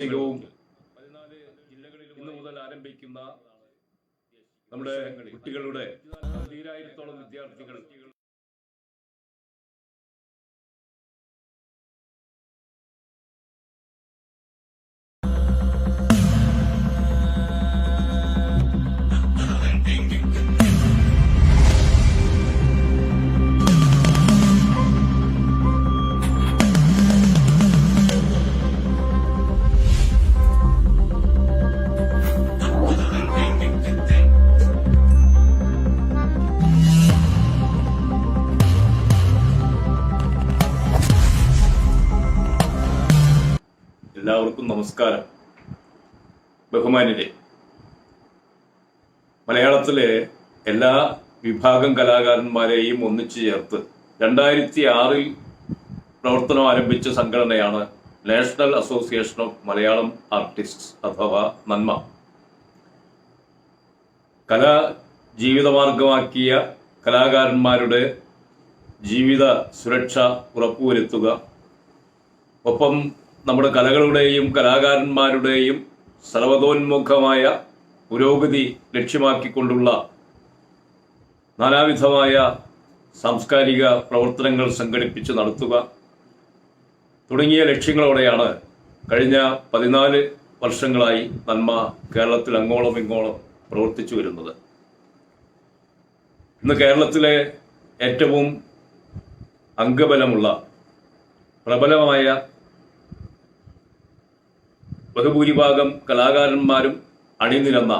വും ഇന്ന് മുതൽ ആരംഭിക്കുന്ന നമ്മുടെ കുട്ടികളുടെ തീരായിരത്തോളം വിദ്യാർത്ഥികൾ നമസ്കാരം. ബഹുമാനിലെ മലയാളത്തിലെ എല്ലാ വിഭാഗം കലാകാരന്മാരെയും ഒന്നിച്ചു ചേർത്ത് രണ്ടായിരത്തി ആറിൽ പ്രവർത്തനം ആരംഭിച്ച സംഘടനയാണ് national association of Malayalam artists അഥവാ നന്മ. കലാ ജീവിതമാർഗമാക്കിയ കലാകാരന്മാരുടെ ജീവിത സുരക്ഷ ഉറപ്പുവരുത്തുക ഒപ്പം നമ്മുടെ കലകളുടെയും കലാകാരന്മാരുടെയും സർവതോന്മുഖമായ പുരോഗതി ലക്ഷ്യമാക്കിക്കൊണ്ടുള്ള നാനാവിധമായ സാംസ്കാരിക പ്രവർത്തനങ്ങൾ സംഘടിപ്പിച്ച് നടത്തുക. തുടങ്ങിയ ലക്ഷ്യങ്ങളോടെയാണ് കഴിഞ്ഞ പതിനാല് വർഷങ്ങളായി നന്മ കേരളത്തിൽ അങ്ങോളം ഇങ്ങോളം പ്രവർത്തിച്ചു വരുന്നത്. ഇന്ന് കേരളത്തിലെ ഏറ്റവും അംഗബലമുള്ള പ്രബലമായ ബഹുഭൂരിഭാഗം കലാകാരന്മാരും അണിനിരന്ന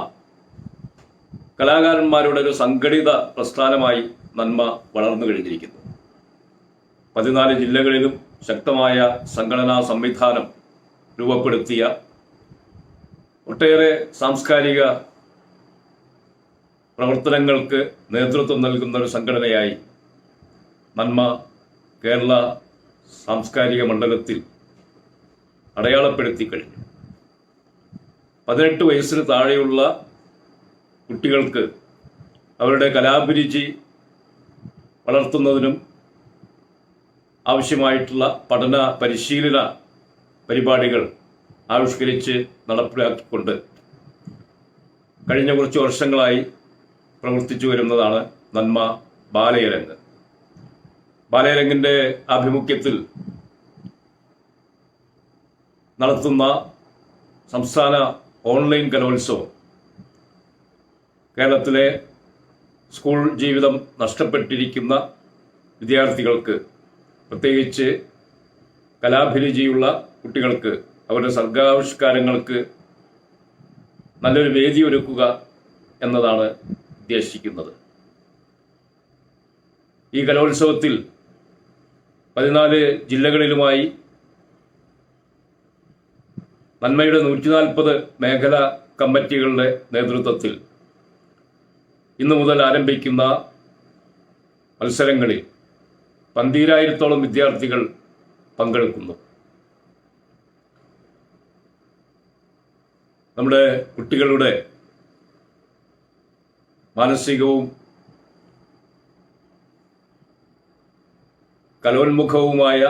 കലാകാരന്മാരുടെ ഒരു സംഘടിത പ്രസ്ഥാനമായി നന്മ വളർന്നു കഴിഞ്ഞിരിക്കുന്നു. പതിനാല് ജില്ലകളിലും ശക്തമായ സംഘടനാ സംവിധാനം രൂപപ്പെടുത്തിയ ഒട്ടേറെ സാംസ്കാരിക പ്രവർത്തനങ്ങൾക്ക് നേതൃത്വം നൽകുന്ന ഒരു സംഘടനയായി നന്മ കേരള സാംസ്കാരിക മണ്ഡലത്തിൽ അടയാളപ്പെടുത്തി കഴിഞ്ഞു. പതിനെട്ട് വയസ്സിന് താഴെയുള്ള കുട്ടികൾക്ക് അവരുടെ കലാഭിരുചി വളർത്തുന്നതിനും ആവശ്യമായിട്ടുള്ള പഠന പരിശീലന പരിപാടികൾ ആവിഷ്കരിച്ച് നടപ്പിലാക്കിക്കൊണ്ട് കഴിഞ്ഞ കുറച്ച് വർഷങ്ങളായി പ്രവർത്തിച്ചു വരുന്നതാണ് നന്മ ബാലയരങ്ങ്. ബാലയരംഗിന്റെ ആഭിമുഖ്യത്തിൽ നടത്തുന്ന സംസ്ഥാന ഓൺലൈൻ കലോത്സവം. കേരളത്തിലെ സ്കൂൾ ജീവിതം നഷ്ടപ്പെട്ടിരിക്കുന്ന വിദ്യാർത്ഥികൾക്ക് പ്രത്യേകിച്ച് കലാഭിരുചിയുള്ള കുട്ടികൾക്ക് അവരുടെ സർഗാവിഷ്കാരങ്ങൾക്ക് നല്ലൊരു വേദി ഒരുക്കുക എന്നതാണ് ഉദ്ദേശിക്കുന്നത്. ഈ കലോത്സവത്തിൽ പതിനാല് ജില്ലകളിലുമായി നന്മയുടെ നൂറ്റി നാൽപ്പത് മേഖല കമ്മിറ്റികളുടെ നേതൃത്വത്തിൽ ഇന്നു മുതൽ ആരംഭിക്കുന്ന മത്സരങ്ങളിൽ പന്തീരായിരത്തോളം വിദ്യാർത്ഥികൾ പങ്കെടുക്കുന്നു. നമ്മുടെ കുട്ടികളുടെ മാനസികവും കലോന്മുഖവുമായ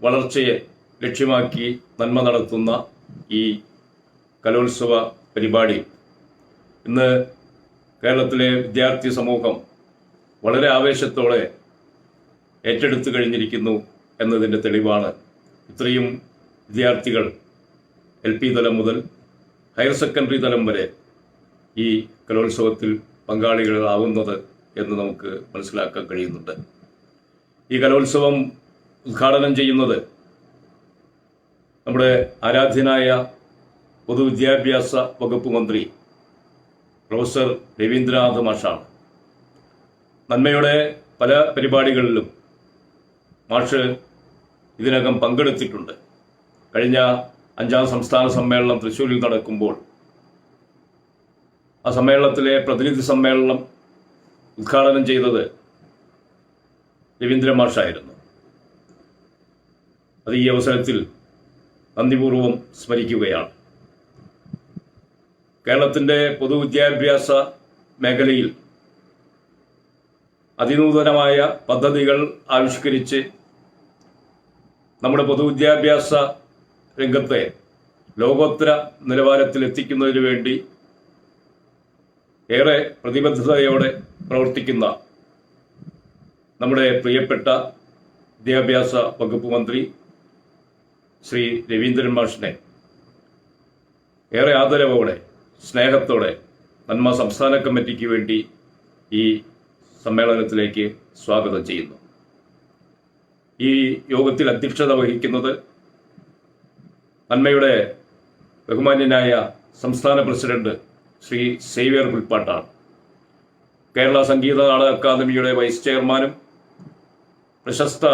വളർച്ചയെ ലക്ഷ്യമാക്കി നന്മ നടത്തുന്ന ഈ കലോത്സവ പരിപാടി. ഇന്ന് കേരളത്തിലെ വിദ്യാർത്ഥി സമൂഹം വളരെ ആവേശത്തോടെ ഏറ്റെടുത്തു കഴിഞ്ഞിരിക്കുന്നു എന്നതിന്റെ തെളിവാണ് ഇത്രയും വിദ്യാർത്ഥികൾ എൽ പി തലം മുതൽ ഹയർ സെക്കൻഡറി തലം വരെ ഈ കലോത്സവത്തിൽ പങ്കാളികളാവുന്നത് എന്ന് നമുക്ക് മനസ്സിലാക്കാൻ കഴിയുന്നുണ്ട്. ഈ കലോത്സവം ഉദ്ഘാടനം ചെയ്യുന്നത് നമ്മുടെ ആരാധ്യനായ പൊതുവിദ്യാഭ്യാസ വകുപ്പ് മന്ത്രി പ്രൊഫസർ രവീന്ദ്രനാഥ് മാഷാണ്. നന്മയുടെ പല പരിപാടികളിലും മാഷ് ഇതിനകം പങ്കെടുത്തിട്ടുണ്ട്. കഴിഞ്ഞ അഞ്ചാം സംസ്ഥാന സമ്മേളനം തൃശ്ശൂരിൽ നടക്കുമ്പോൾ ആ സമ്മേളനത്തിലെ പ്രതിനിധി സമ്മേളനം ഉദ്ഘാടനം ചെയ്തത് രവീന്ദ്ര മാഷായിരുന്നു. അത് ഈ അവസരത്തിൽ നന്ദിപൂർവം സ്മരിക്കുകയാണ്. കേരളത്തിന്റെ പൊതുവിദ്യാഭ്യാസ മേഖലയിൽ അതിനൂതനമായ പദ്ധതികൾ ആവിഷ്കരിച്ച് നമ്മുടെ പൊതുവിദ്യാഭ്യാസ രംഗത്തെ ലോകോത്തര നിലവാരത്തിൽ എത്തിക്കുന്നതിന് വേണ്ടി ഏറെ പ്രതിബദ്ധതയോടെ പ്രവർത്തിക്കുന്ന നമ്മുടെ പ്രിയപ്പെട്ട വിദ്യാഭ്യാസ വകുപ്പ് മന്ത്രി ശ്രീ രവീന്ദ്രൻ മാഷിനെ. ഏറെ ആദരവോടെ സ്നേഹത്തോടെ നന്മ സംസ്ഥാന കമ്മിറ്റിക്ക് വേണ്ടി ഈ സമ്മേളനത്തിലേക്ക് സ്വാഗതം ചെയ്യുന്നു. ഈ യോഗത്തിൽ അധ്യക്ഷത വഹിക്കുന്നത് നന്മയുടെ ബഹുമാന്യനായ സംസ്ഥാന പ്രസിഡന്റ് ശ്രീ സേവ്യർ പുൽപ്പാട്ടാണ്. കേരള സംഗീത നാടക അക്കാദമിയുടെ വൈസ് ചെയർമാനും പ്രശസ്ത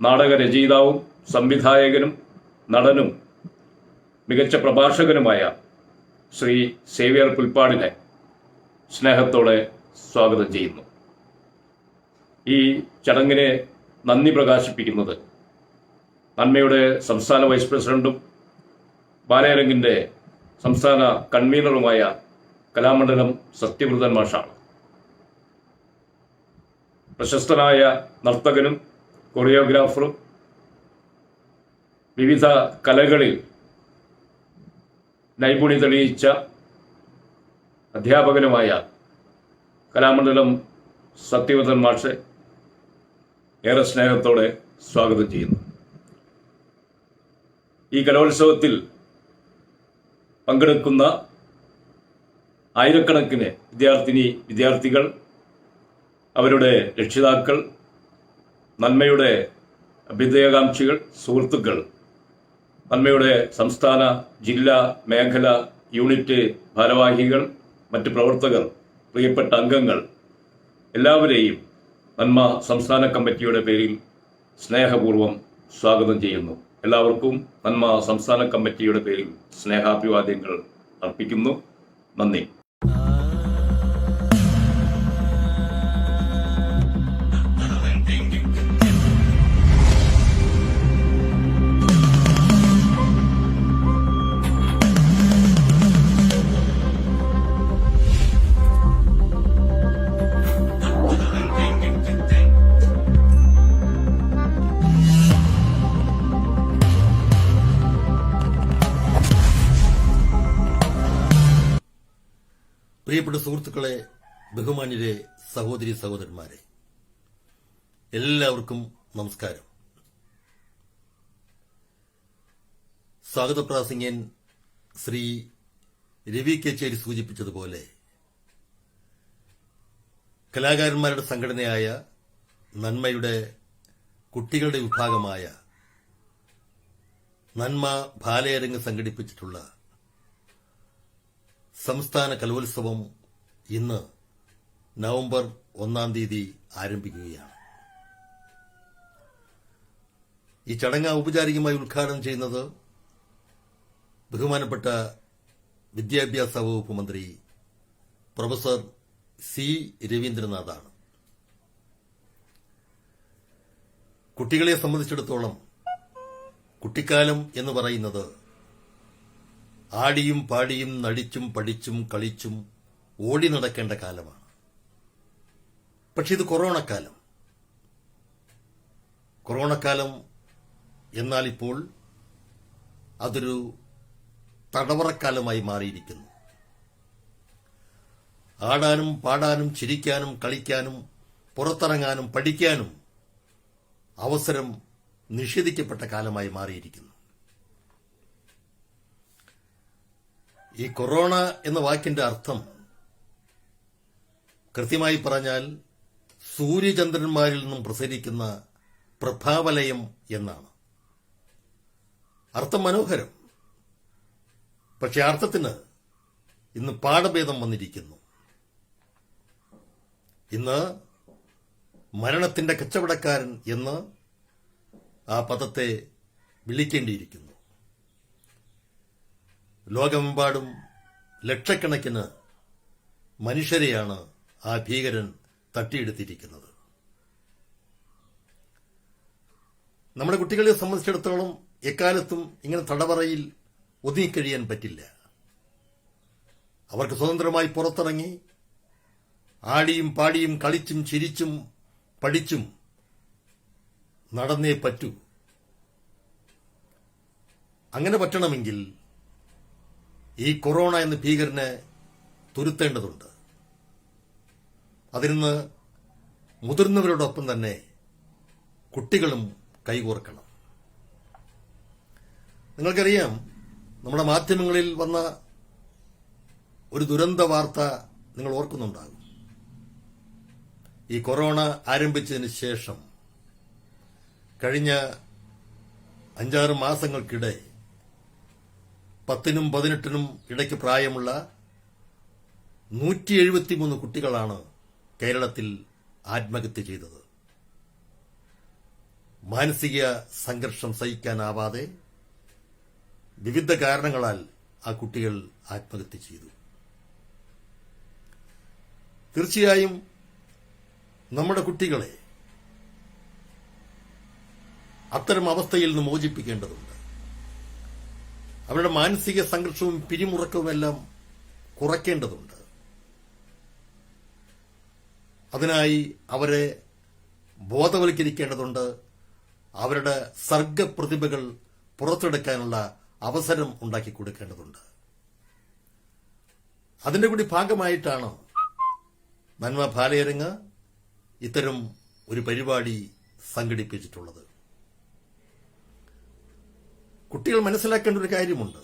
നാടക രചയിതാവും സംവിധായകനും നടനും മികച്ച പ്രഭാഷകനുമായ ശ്രീ സേവ്യർ പുൽപ്പാടിനെ സ്നേഹത്തോടെ സ്വാഗതം ചെയ്യുന്നു. ഈ ചടങ്ങിനെ നന്ദി പ്രകാശിപ്പിക്കുന്നത് നന്മയുടെ സംസ്ഥാന വൈസ് പ്രസിഡന്റും ബാലയരങ്ങിന്റെ സംസ്ഥാന കൺവീനറുമായ കലാമണ്ഡലം സത്യവ്രതൻ മാഷാണ്. പ്രശസ്തനായ നർത്തകനും കൊറിയോഗ്രാഫറും വിവിധ കലകളിൽ നൈപുണി തെളിയിച്ച അധ്യാപകനുമായ കലാമണ്ഡലം സത്യവതൻ മാഷെ ഏറെ സ്നേഹത്തോടെ സ്വാഗതം ചെയ്യുന്നു. ഈ കലോത്സവത്തിൽ പങ്കെടുക്കുന്ന ആയിരക്കണക്കിന് വിദ്യാർത്ഥിനി വിദ്യാർത്ഥികൾ അവരുടെ രക്ഷിതാക്കൾ നന്മയുടെ അഭ്യുദയകാംക്ഷികൾ സുഹൃത്തുക്കൾ നന്മയുടെ സംസ്ഥാന ജില്ലാ മേഖല യൂണിറ്റ് ഭാരവാഹികൾ മറ്റ് പ്രവർത്തകർ പ്രിയപ്പെട്ട അംഗങ്ങൾ എല്ലാവരെയും നന്മ സംസ്ഥാന കമ്മിറ്റിയുടെ പേരിൽ സ്നേഹപൂർവം സ്വാഗതം ചെയ്യുന്നു. എല്ലാവർക്കും നന്മ സംസ്ഥാന കമ്മിറ്റിയുടെ പേരിൽ സ്നേഹാഭിവാദ്യങ്ങൾ അർപ്പിക്കുന്നു. നന്ദി. പ്രിയപ്പെട്ട സുഹൃത്തുക്കളെ ബഹുമാന്യരെ സഹോദരി സഹോദരന്മാരെ എല്ലാവർക്കും നമസ്കാരം. സ്വാഗതപ്രാസംഗൻ ശ്രീ രവി കെച്ചേരി സൂചിപ്പിച്ചതുപോലെ കലാകാരന്മാരുടെ സംഘടനയായ നന്മയുടെ കുട്ടികളുടെ വിഭാഗമായ നന്മ ബാലയരങ്ങ് സംഘടിപ്പിച്ചിട്ടുള്ള സംസ്ഥാന കലോത്സവം ഇന്ന് നവംബർ ഒന്നാം തീയതി ആരംഭിക്കുകയാണ്. ഈ ചടങ്ങ് ഔപചാരികമായി ഉദ്ഘാടനം ചെയ്യുന്നത് ബഹുമാനപ്പെട്ട വിദ്യാഭ്യാസ വകുപ്പ് മന്ത്രി പ്രൊഫസർ സി രവീന്ദ്രനാഥാണ്. കുട്ടികളെ സംബന്ധിച്ചിടത്തോളം കുട്ടിക്കാലം എന്ന് പറയുന്നത് ആടിയും പാടിയും നടിച്ചും പഠിച്ചും കളിച്ചും ഓടി നടക്കേണ്ട കാലമാണ്. പക്ഷെ ഇത് കൊറോണ കാലം കൊറോണ കാലം എന്നാൽ ഇപ്പോൾ അതൊരു തടവറക്കാലമായി മാറിയിരിക്കുന്നു. ആടാനും പാടാനും ചിരിക്കാനും കളിക്കാനും പുറത്തിറങ്ങാനും പഠിക്കാനും അവസരം നിഷേധിക്കപ്പെട്ട കാലമായി മാറിയിരിക്കുന്നു. ഈ കൊറോണ എന്ന വാക്കിന്റെ അർത്ഥം കൃത്യമായി പറഞ്ഞാൽ സൂര്യചന്ദ്രന്മാരിൽ നിന്നും പ്രസരിക്കുന്ന പ്രഭാവലയം എന്നാണ്. അർത്ഥം മനോഹരം. പക്ഷെ അർത്ഥത്തിന് ഇന്ന് പാഠഭേദം വന്നിരിക്കുന്നു. ഇന്ന് മരണത്തിന്റെ കച്ചവടക്കാരൻ എന്ന് ആ പദത്തെ വിളിക്കേണ്ടിയിരിക്കുന്നു. ലോകമെമ്പാടും ലക്ഷക്കണക്കിന് മനുഷ്യരെയാണ് ആ ഭീകരൻ തട്ടിയെടുത്തിരിക്കുന്നത്. നമ്മുടെ കുട്ടികളെ സംബന്ധിച്ചിടത്തോളം എക്കാലത്തും ഇങ്ങനെ തടവറയിൽ ഒതുങ്ങിക്കഴിയാൻ പറ്റില്ല. അവർക്ക് സ്വതന്ത്രമായി പുറത്തിറങ്ങി ആടിയും പാടിയും കളിച്ചും ചിരിച്ചും പഠിച്ചും നടന്നേ പറ്റൂ. അങ്ങനെ പറ്റണമെങ്കിൽ ഈ കൊറോണ എന്ന ഭീകരനെ തുരുത്തേണ്ടതുണ്ട്. അതിന് മുതിർന്നവരോടൊപ്പം തന്നെ കുട്ടികളും കൈകോർക്കണം. നിങ്ങൾക്കറിയാം നമ്മുടെ മാധ്യമങ്ങളിൽ വന്ന ഒരു ദുരന്ത വാർത്ത നിങ്ങൾ ഓർക്കുന്നുണ്ടാകും. ഈ കൊറോണ ആരംഭിച്ചതിന് ശേഷം കഴിഞ്ഞ അഞ്ചാറ് മാസങ്ങൾക്കിടെ പത്തിനും പതിനെട്ടിനും ഇടയ്ക്ക് പ്രായമുള്ള നൂറ്റി എഴുപത്തിമൂന്ന് കുട്ടികളാണ് കേരളത്തിൽ ആത്മഹത്യ ചെയ്തത്. മാനസിക സംഘർഷം സഹിക്കാനാവാതെ വിവിധ കാരണങ്ങളാൽ ആ കുട്ടികൾ ആത്മഹത്യ ചെയ്തു. തീർച്ചയായും നമ്മുടെ കുട്ടികളെ അത്തരം അവസ്ഥയിൽ നിന്ന് മോചിപ്പിക്കേണ്ടതുണ്ട്. അവരുടെ മാനസിക സംഘർഷവും പിരിമുറക്കവും എല്ലാം കുറയ്ക്കേണ്ടതുണ്ട്. അതിനായി അവരെ ബോധവൽക്കരിക്കേണ്ടതുണ്ട്. അവരുടെ സർഗപ്രതിഭകൾ പുറത്തെടുക്കാനുള്ള അവസരം ഉണ്ടാക്കി കൊടുക്കേണ്ടതുണ്ട്. അതിന്റെ കൂടി ഭാഗമായിട്ടാണ് നന്മ ബാലയരങ്ങ് ഇത്തരം ഒരു പരിപാടി സംഘടിപ്പിച്ചിട്ടുള്ളത്. കുട്ടികൾ മനസ്സിലാക്കേണ്ട ഒരു കാര്യമുണ്ട്.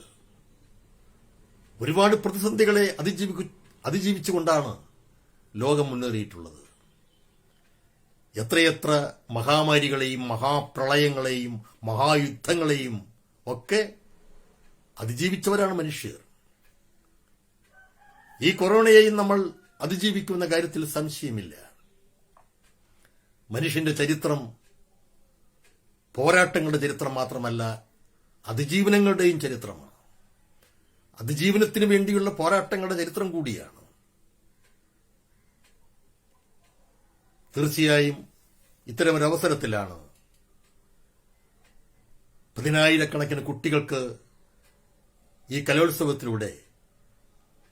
ഒരുപാട് പ്രതിസന്ധികളെ അതിജീവി അതിജീവിച്ചുകൊണ്ടാണ് ലോകം മുന്നേറിയിട്ടുള്ളത്. എത്രയെത്ര മഹാമാരികളെയും മഹാപ്രളയങ്ങളെയും മഹായുദ്ധങ്ങളെയും ഒക്കെ അതിജീവിച്ചവരാണ് മനുഷ്യർ. ഈ കൊറോണയെയും നമ്മൾ അതിജീവിക്കുന്ന കാര്യത്തിൽ സംശയമില്ല. മനുഷ്യന്റെ ചരിത്രം പോരാട്ടങ്ങളുടെ ചരിത്രം മാത്രമല്ല അതിജീവനങ്ങളുടെയും ചരിത്രമാണ്. അതിജീവനത്തിന് വേണ്ടിയുള്ള പോരാട്ടങ്ങളുടെ ചരിത്രം കൂടിയാണ്. തീർച്ചയായും ഇത്തരമൊരവസരത്തിലാണ് പതിനായിരക്കണക്കിന് കുട്ടികൾക്ക് ഈ കലോത്സവത്തിലൂടെ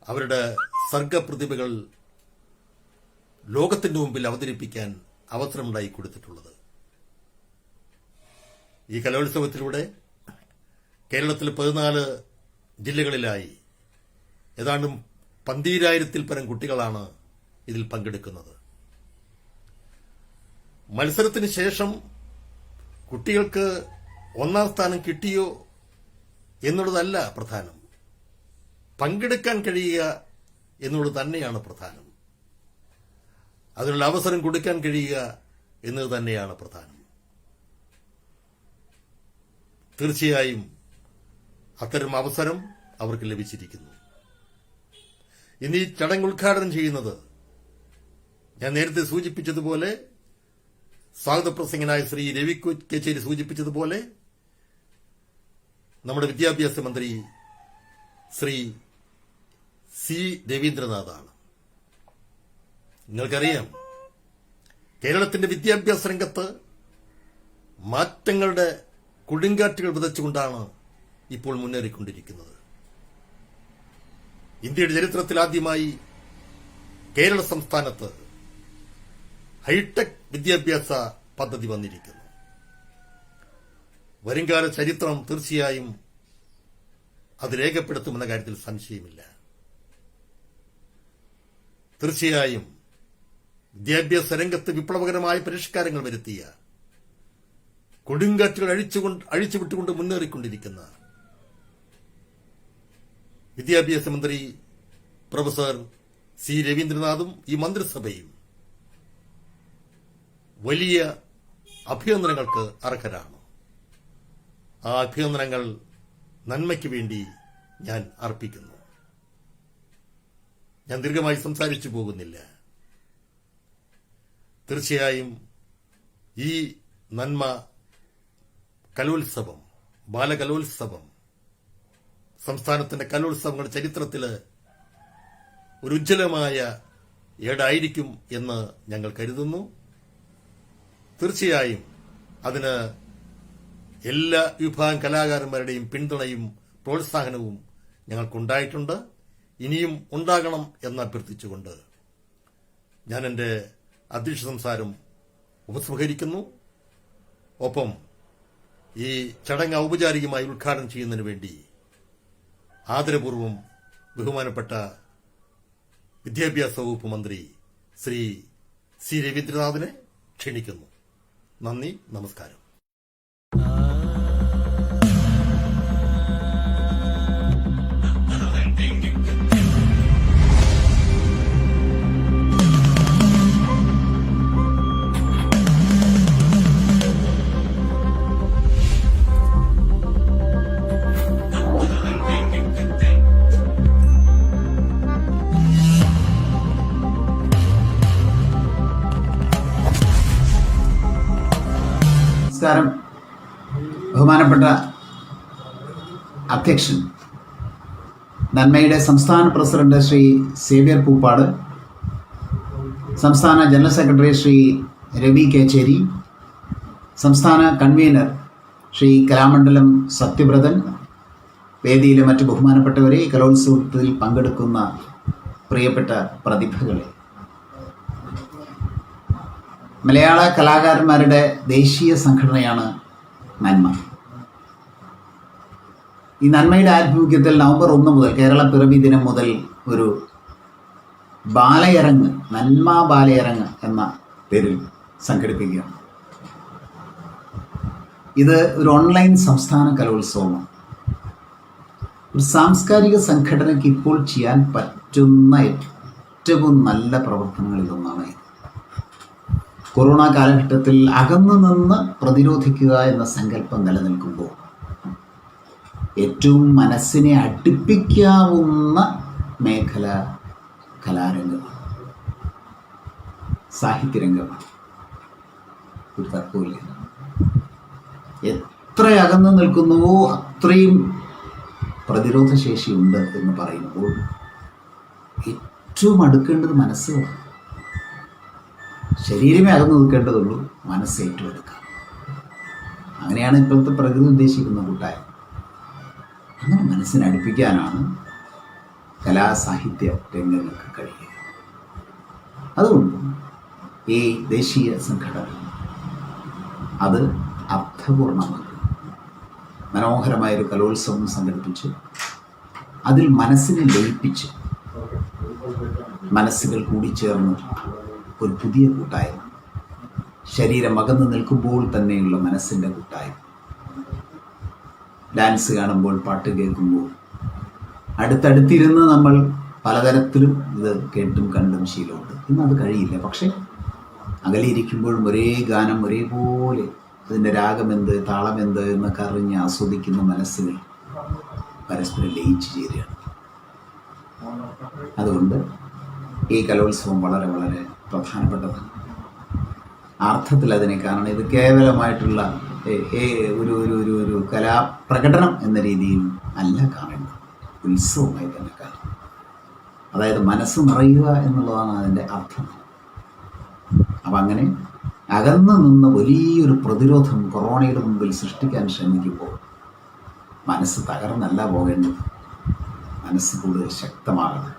അവരുടെ സർഗപ്രതിഭകൾ ലോകത്തിന്റെ മുമ്പിൽ അവതരിപ്പിക്കാൻ അവസരമുണ്ടായി കൊടുത്തിട്ടുള്ളത്. ഈ കലോത്സവത്തിലൂടെ കേരളത്തിൽ പതിനാല് ജില്ലകളിലായി. ഏതാണ്ട് പന്തീരായിരത്തിൽ പരം കുട്ടികളാണ് ഇതിൽ പങ്കെടുക്കുന്നത്. മത്സരത്തിന് ശേഷം കുട്ടികൾക്ക് ഒന്നാം സ്ഥാനം കിട്ടിയോ എന്നുള്ളതല്ല പ്രധാനം. പങ്കെടുക്കാൻ കഴിയുക എന്നുള്ളത് തന്നെയാണ് പ്രധാനം. അതിനുള്ള അവസരം കൊടുക്കാൻ കഴിയുക എന്നത് തന്നെയാണ് പ്രധാനം. തീർച്ചയായും അത്തരം അവസരം അവർക്ക് ലഭിച്ചിരിക്കുന്നു. ഇനി ചടങ്ങ് ഉദ്ഘാടനം ചെയ്യുന്നത് ഞാൻ നേരത്തെ സൂചിപ്പിച്ചതുപോലെ സ്വാഗതപ്രസംഗനായ ശ്രീ രവി കേച്ചേരി സൂചിപ്പിച്ചതുപോലെ നമ്മുടെ വിദ്യാഭ്യാസ മന്ത്രി ശ്രീ സി രവീന്ദ്രനാഥാണ്. നിങ്ങൾക്കറിയാം കേരളത്തിന്റെ വിദ്യാഭ്യാസ രംഗത്ത് മാറ്റങ്ങളുടെ കൊടുങ്കാറ്റുകൾ വിതച്ചുകൊണ്ടാണ് ഇപ്പോൾ മുന്നേറിക്കൊണ്ടിരിക്കുന്നത്. ഇന്ത്യയുടെ ചരിത്രത്തിൽ ആദ്യമായി കേരള സംസ്ഥാനത്ത് ഹൈടെക് വിദ്യാഭ്യാസ പദ്ധതി വന്നിരിക്കുന്നു. വരുംകാല ചരിത്രം തീർച്ചയായും അത് രേഖപ്പെടുത്തുമെന്ന കാര്യത്തിൽ സംശയമില്ല. തീർച്ചയായും വിദ്യാഭ്യാസ രംഗത്ത് വിപ്ലവകരമായ പരിഷ്കാരങ്ങൾ വരുത്തിയ കൊടുങ്കാറ്റുകൾ അഴിച്ചുകൊണ്ട് അഴിച്ചുവിട്ടുകൊണ്ട് മുന്നേറിക്കൊണ്ടിരിക്കുന്ന വിദ്യാഭ്യാസ മന്ത്രി പ്രൊഫസർ സി രവീന്ദ്രനാഥും ഈ മന്ത്രിസഭയും വലിയ അഭിനന്ദനങ്ങൾക്ക് അർഹരാണ്. ആ അഭിനന്ദനങ്ങൾ നന്മയ്ക്ക് വേണ്ടി ഞാൻ അർപ്പിക്കുന്നു. ഞാൻ ദീർഘമായി സംസാരിച്ചു പോകുന്നില്ല. തീർച്ചയായും ഈ നന്മ കലോത്സവം ബാലകലോത്സവം സംസ്ഥാനത്തിന്റെ കലോത്സവങ്ങളുടെ ചരിത്രത്തിൽ ഒരു ഉജ്ജ്വലമായ ഏടായിരിക്കും എന്ന് ഞങ്ങൾ കരുതുന്നു. തീർച്ചയായും അതിന് എല്ലാ വിഭാഗം കലാകാരന്മാരുടെയും പിന്തുണയും പ്രോത്സാഹനവും ഞങ്ങൾക്കുണ്ടായിട്ടുണ്ട്. ഇനിയും ഉണ്ടാകണം എന്ന് അഭ്യർത്ഥിച്ചുകൊണ്ട് ഞാൻ എന്റെ അധ്യക്ഷ സംസാരം ഉപസംഹരിക്കുന്നു. ഒപ്പം ഈ ചടങ്ങ് ഔപചാരികമായി ഉദ്ഘാടനം ചെയ്യുന്നതിന് വേണ്ടി ആദരപൂർവം ബഹുമാനപ്പെട്ട വിദ്യാഭ്യാസ വകുപ്പ് മന്ത്രി ശ്രീ സി രവീന്ദ്രനാഥിനെ ക്ഷണിക്കുന്നു. നന്ദി നമസ്കാരം. നമസ്കാരം. ബഹുമാനപ്പെട്ട അധ്യക്ഷൻ നന്മയുടെ സംസ്ഥാന പ്രസിഡന്റ് ശ്രീ സേവ്യർ പൂപ്പാട് സംസ്ഥാന ജനറൽ സെക്രട്ടറി ശ്രീ രവി കേച്ചേരി സംസ്ഥാന കൺവീനർ ശ്രീ കലാമണ്ഡലം സത്യവ്രതൻ വേദിയിലെ മറ്റ് ബഹുമാനപ്പെട്ടവരെ കലോത്സവത്തിൽ പങ്കെടുക്കുന്ന പ്രിയപ്പെട്ട പ്രതിഭകളെ. മലയാള കലാകാരന്മാരുടെ ദേശീയ സംഘടനയാണ് നന്മ. ഈ നന്മയുടെ ആഭിമുഖ്യത്തിൽ നവംബർ ഒന്ന് മുതൽ കേരള പിറവി ദിനം മുതൽ ഒരു ബാലയരങ്ങ് നന്മ ബാലയരങ്ങ് എന്ന പേരിൽ സംഘടിപ്പിക്കുകയാണ്. ഇത് ഒരു ഓൺലൈൻ സംസ്ഥാന കലോത്സവമാണ്. ഒരു സാംസ്കാരിക സംഘടനയ്ക്ക് ഇപ്പോൾ ചെയ്യാൻ പറ്റുന്ന ഏറ്റവും നല്ല പ്രവർത്തനങ്ങളിൽ ഒന്നാണ് ഇത്. കൊറോണ കാലഘട്ടത്തിൽ അകന്നു നിന്ന് പ്രതിരോധിക്കുക എന്ന സങ്കല്പം നിലനിൽക്കുമ്പോൾ ഏറ്റവും മനസ്സിനെ അടുപ്പിക്കാവുന്ന മേഖല കലാരംഗമാണ്. സാഹിത്യരംഗമാണ്. ഒരു തർക്കമില്ല എത്ര അകന്നു നിൽക്കുന്നുവോ അത്രയും പ്രതിരോധ ഉണ്ട് എന്ന് പറയുമ്പോൾ ഏറ്റവും അടുക്കേണ്ടത് മനസ്സുകളാണ്. ശരീരമേ അകന്നു നിൽക്കേണ്ടതുള്ളൂ മനസ്സ് ഏറ്റെടുക്കുക അങ്ങനെയാണ് ഇപ്പോഴത്തെ പ്രകൃതി ഉദ്ദേശിക്കുന്ന കൂട്ടായ്മ. അങ്ങനെ മനസ്സിനെ അടുപ്പിക്കാനാണ് കലാസാഹിത്യ രംഗങ്ങൾക്ക് കഴിയുക. അതുകൊണ്ട് ഈ ദേശീയ സംഘടന അത് അർത്ഥപൂർണമാക്കുക മനോഹരമായൊരു കലോത്സവം സംഘടിപ്പിച്ച് അതിൽ മനസ്സിനെ ലയിപ്പിച്ച് മനസ്സുകൾ കൂടിച്ചേർന്ന് ഒരു പുതിയ കൂട്ടായ്മ. ശരീരം അകന്നു നിൽക്കുമ്പോൾ തന്നെയുള്ള മനസ്സിന്റെ കൂട്ടായ്മ. ഡാൻസ് കാണുമ്പോൾ പാട്ട് കേൾക്കുമ്പോൾ. അടുത്തടുത്തിരുന്ന് നമ്മൾ പലതരത്തിലും ഇത് കേട്ടും കണ്ടും ശീലമുണ്ട്. ഇന്ന് അത് കഴിയില്ല. പക്ഷേ അകലിയിരിക്കുമ്പോഴും ഒരേ ഗാനം ഒരേപോലെ അതിന്റെ രാഗമെന്ത് താളമെന്ത് എന്നൊക്കെ അറിഞ്ഞ് ആസ്വദിക്കുന്ന മനസ്സുകൾ പരസ്പരം ലയിച്ചു ചേരുകയാണ്. അതുകൊണ്ട് ഈ കലോത്സവം വളരെ വളരെ പ്രധാനപ്പെട്ടതാണ്. അർത്ഥത്തിൽ അതിനെ കാരണം ഇത് കേവലമായിട്ടുള്ള ഒരു ഒരു ഒരു ഒരു കലാപ്രകടനം എന്ന രീതിയിൽ അല്ല കാണേണ്ടത്. ഉത്സവമായി തന്നെ കാണണം അതായത് മനസ്സ് നിറയുക എന്നുള്ളതാണ് അതിന്റെ അർത്ഥം. അപ്പം അങ്ങനെ അകന്നു നിന്ന് വലിയൊരു പ്രതിരോധം കൊറോണയുടെ മുമ്പിൽ സൃഷ്ടിക്കാൻ ശ്രമിക്കുമ്പോൾ മനസ്സ് തകർന്നല്ല പോകേണ്ടത്. മനസ്സ് കൂടുതൽ ശക്തമാകണം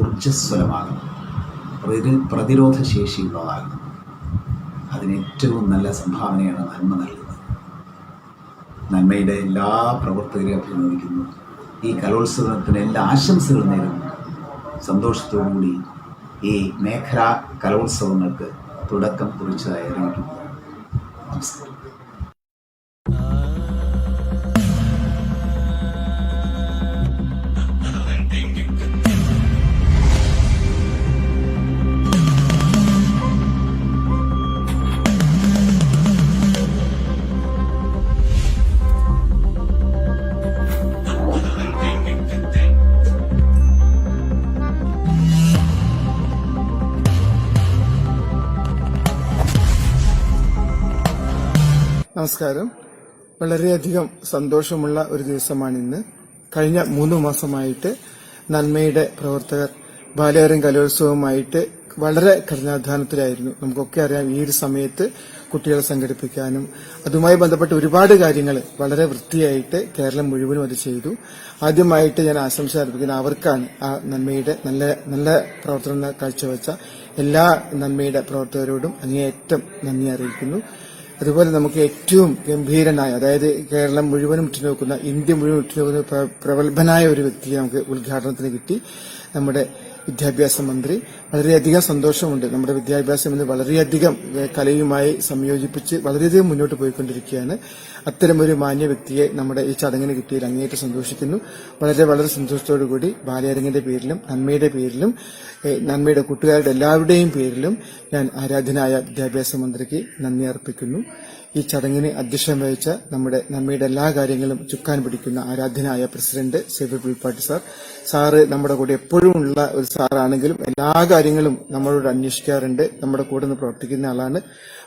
ഊർജസ്വലമാകണം. പ്രതി പ്രതിരോധ ശേഷിയുള്ളതാകുന്നു അതിന് ഏറ്റവും നല്ല സംഭാവനയാണ് നന്മ നൽകുന്നത്. നന്മയുടെ എല്ലാ പ്രവർത്തകരെയും അഭിനന്ദിക്കുന്നു. ഈ കലോത്സവത്തിന് എല്ലാ ആശംസകളും നേരുന്നു. സന്തോഷത്തോടുകൂടി ഈ മേഖലാ കലോത്സവങ്ങൾക്ക് തുടക്കം കുറിച്ചതായി നമസ്കാരം. നമസ്കാരം. വളരെയധികം സന്തോഷമുള്ള ഒരു ദിവസമാണ് ഇന്ന് കഴിഞ്ഞ മൂന്ന് മാസമായിട്ട് നന്മയുടെ പ്രവർത്തകർ ബാലയാരം കലോത്സവമായിട്ട് വളരെ കഠിനാധ്വാനത്തിലായിരുന്നു. നമുക്കൊക്കെ അറിയാം ഈ ഒരു സമയത്ത് കുട്ടികളെ സംഘടിപ്പിക്കാനും അതുമായി ബന്ധപ്പെട്ട ഒരുപാട് കാര്യങ്ങൾ വളരെ വൃത്തിയായിട്ട് കേരളം മുഴുവനും അത് ചെയ്തു. ആദ്യമായിട്ട് ഞാൻ ആശംസ അർപ്പിക്കുന്ന അവർക്കാണ് ആ നന്മയുടെ നല്ല നല്ല പ്രവർത്തനം കാഴ്ചവെച്ച എല്ലാ നന്മയുടെ പ്രവർത്തകരോടും അങ്ങേയറ്റം നന്ദി അറിയിക്കുന്നു. അതുപോലെ നമുക്ക് ഏറ്റവും ഗംഭീരനായ അതായത് കേരളം മുഴുവനും ഉറ്റുനോക്കുന്ന ഇന്ത്യ മുഴുവൻ ഉറ്റുനോക്കുന്ന പ്ര- പ്രഗത്ഭനായ ഒരു വ്യക്തിയെ നമുക്ക് ഉദ്ഘാടനത്തിന് കിട്ടി. നമ്മുടെ വിദ്യാഭ്യാസ മന്ത്രി. വളരെയധികം സന്തോഷമുണ്ട്. നമ്മുടെ വിദ്യാഭ്യാസ മന്ത്രി വളരെയധികം കലയുമായി സംയോജിപ്പിച്ച് വളരെയധികം മുന്നോട്ട് പോയിക്കൊണ്ടിരിക്കുകയാണ്. അത്തരമൊരു മാന്യ വ്യക്തിയെ നമ്മുടെ ഈ ചടങ്ങിന് കിട്ടിയതിൽ അങ്ങേയറ്റം സന്തോഷിക്കുന്നു. വളരെ വളരെ സന്തോഷത്തോടു കൂടി ബാലയരങ്ങിന്റെ പേരിലും നന്മയുടെ പേരിലും നന്മയുടെ കൂട്ടുകാരുടെ എല്ലാവരുടെയും പേരിലും ഞാൻ ആരാധനായ വിദ്യാഭ്യാസ മന്ത്രിക്ക് നന്ദി അർപ്പിക്കുന്നു. ഈ ചടങ്ങിന് അധ്യക്ഷം വഹിച്ച നമ്മുടെ നമ്മയുടെ എല്ലാ കാര്യങ്ങളും ചുക്കാൻ പിടിക്കുന്ന ആരാധ്യനായ president Xavier Pulpatti sir. Sir നമ്മുടെ കൂടെ എപ്പോഴും ഉള്ള ഒരു സാറാണെങ്കിലും എല്ലാ കാര്യങ്ങളും നമ്മളോട് അന്വേഷിക്കാറുണ്ട്. നമ്മുടെ കൂടെ നിന്ന് പ്രവർത്തിക്കുന്ന ആളാണ്.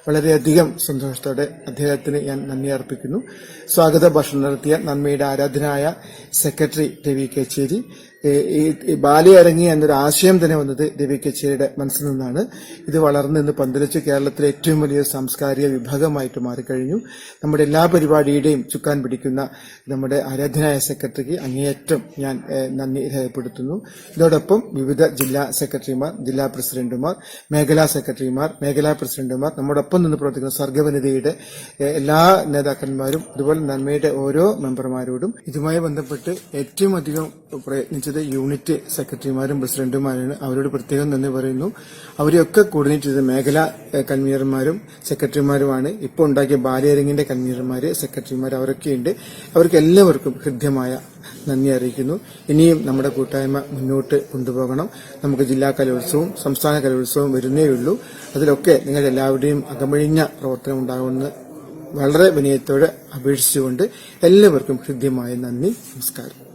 വളരെയധികം സന്തോഷത്തോടെ അദ്ദേഹത്തിന് ഞാൻ നന്ദി അർപ്പിക്കുന്നു. സ്വാഗത ഭാഷണം നടത്തിയ നന്മയുടെ ആരാധനായ സെക്രട്ടറി രവി കച്ചേരി. ഏഹ് ഈ ബാലയരങ്ങി എന്നൊരു ആശയം തന്നെ വന്നത് രവി കച്ചേരിയുടെ മനസ്സിൽ നിന്നാണ്. ഇത് വളർന്ന് ഇന്ന് പന്തലിച്ച് കേരളത്തിലെ ഏറ്റവും വലിയ സാംസ്കാരിക വിഭാഗമായിട്ട് മാറിക്കഴിഞ്ഞു. നമ്മുടെ എല്ലാ പരിപാടിയുടെയും ചുക്കാൻ പിടിക്കുന്ന നമ്മുടെ ആരാധനായ സെക്രട്ടറിക്ക് അങ്ങേയറ്റം ഞാൻ നന്ദി രേഖപ്പെടുത്തുന്നു. ഇതോടൊപ്പം വിവിധ ജില്ലാ സെക്രട്ടറിമാർ ജില്ലാ പ്രസിഡന്റുമാർ മേഖലാ സെക്രട്ടറിമാർ മേഖലാ പ്രസിഡന്റുമാർ നമ്മോടൊപ്പം നിന്ന് പ്രവർത്തിക്കുന്ന സർഗവനിതയുടെ എല്ലാ നേതാക്കന്മാരും അതുപോലെ നന്മയുടെ ഓരോ മെമ്പർമാരോടും ഇതുമായി ബന്ധപ്പെട്ട് ഏറ്റവും അധികം പ്രയത്നിച്ചത് യൂണിറ്റ് സെക്രട്ടറിമാരും പ്രസിഡന്റുമാരാണ് അവരോട് പ്രത്യേകം നന്ദി പറയുന്നു. അവരെയൊക്കെ കോർഡിനേറ്റ് ചെയ്ത മേഖലാ കൺവീനർമാരും സെക്രട്ടറിമാരുമാണ്. ഇപ്പോൾ ഉണ്ടാക്കിയ ബാലയരങ്ങിന്റെ കൺവീനർമാര് സെക്രട്ടറിമാർ അവരൊക്കെയുണ്ട്. അവർക്ക് എല്ലാവർക്കും ഹൃദ്യമായ നന്ദി അറിയിക്കുന്നു. ഇനിയും നമ്മുടെ കൂട്ടായ്മ മുന്നോട്ട് കൊണ്ടുപോകണം. നമുക്ക് ജില്ലാ കലോത്സവവും സംസ്ഥാന കലോത്സവവും വരുന്നേയുള്ളൂ അതിലൊക്കെ നിങ്ങൾ എല്ലാവരുടെയും അകമഴിഞ്ഞ പ്രവർത്തനം ഉണ്ടാകുമെന്ന് വളരെ വിനയത്തോടെ അപേക്ഷിച്ചുകൊണ്ട് എല്ലാവർക്കും ഹൃദ്യമായ നന്ദി. നമസ്കാരം.